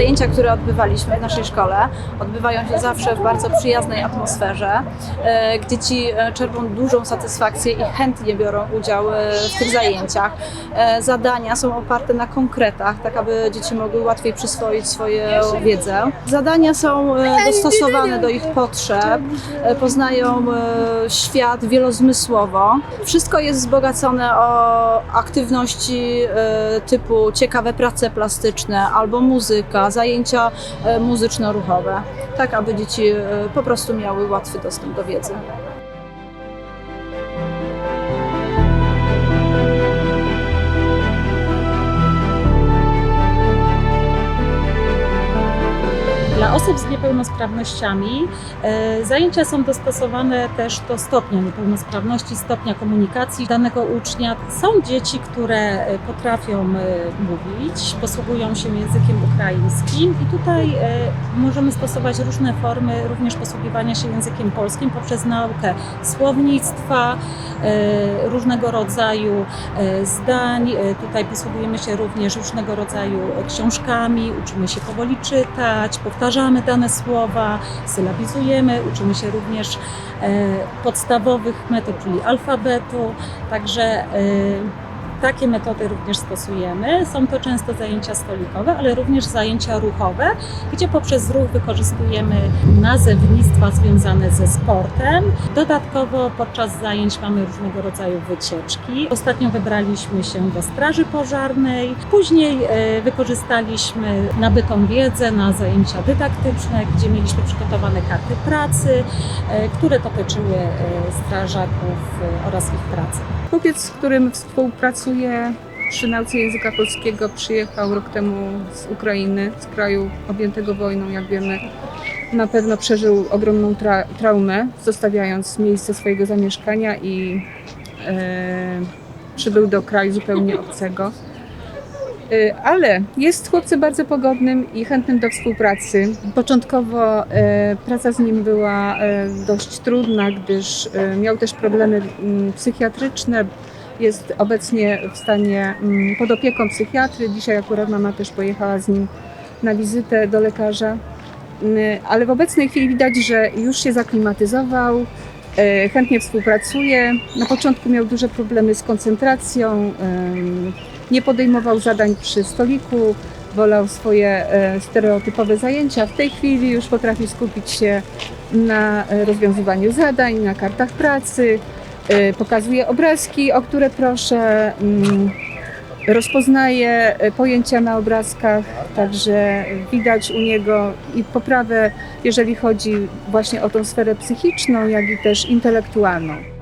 Zajęcia, które odbywaliśmy w naszej szkole, odbywają się zawsze w bardzo przyjaznej atmosferze, e, gdzie ci e, czerpią dużą satysfakcję i chętnie biorą udział e, w tych zajęciach. E, Zadania są oparte na konkretach, tak aby dzieci mogły łatwiej przyswoić swoją wiedzę. Zadania są e, dostosowane do ich potrzeb, e, poznają świat wielozmysłowo. Wszystko jest wzbogacone o aktywności typu ciekawe prace plastyczne albo muzyka, zajęcia muzyczno-ruchowe, tak aby dzieci po prostu miały łatwy dostęp do wiedzy. Dla osób z niepełnosprawnościami e, zajęcia są dostosowane też do stopnia niepełnosprawności, stopnia komunikacji danego ucznia. Są dzieci, które e, potrafią e, mówić, posługują się językiem ukraińskim i tutaj możemy stosować różne formy również posługiwania się językiem polskim poprzez naukę słownictwa, różnego rodzaju zdań. Tutaj posługujemy się również różnego rodzaju książkami, uczymy się powoli czytać, powtarzamy dane słowa, sylabizujemy, uczymy się również e, podstawowych metod, czyli alfabetu. Także e, takie metody również stosujemy. Są to często zajęcia stolikowe, ale również zajęcia ruchowe, gdzie poprzez ruch wykorzystujemy nazewnictwa związane ze sportem. Dodatkowo podczas zajęć mamy różnego rodzaju wycieczki. Ostatnio wybraliśmy się do Straży Pożarnej. Później e, wykorzystaliśmy nabytą wiedzę na zajęcia dydaktyczne, gdzie mieliśmy przygotowane karty pracy, e, które dotyczyły e, strażaków oraz ich pracy. Chłopiec, z którym współpracuję przy nauce języka polskiego, przyjechał rok temu z Ukrainy, z kraju objętego wojną, jak wiemy. Na pewno przeżył ogromną tra- traumę, zostawiając miejsce swojego zamieszkania i e, przybył do kraju zupełnie obcego. E, Ale jest chłopcem bardzo pogodnym i chętnym do współpracy. Początkowo e, praca z nim była e, dość trudna, gdyż e, miał też problemy mm, psychiatryczne. Jest obecnie w stanie mm, pod opieką psychiatry. Dzisiaj akurat mama też pojechała z nim na wizytę do lekarza. Mm, Ale w obecnej chwili widać, że już się zaklimatyzował, e, chętnie współpracuje. Na początku miał duże problemy z koncentracją, nie podejmował zadań przy stoliku, wolał swoje e, stereotypowe zajęcia. W tej chwili już potrafi skupić się na e, rozwiązywaniu zadań, na kartach pracy, pokazuje obrazki, o które proszę, mm, rozpoznaje e, pojęcia na obrazkach, także widać u niego i poprawę, jeżeli chodzi właśnie o tą sferę psychiczną, jak i też intelektualną.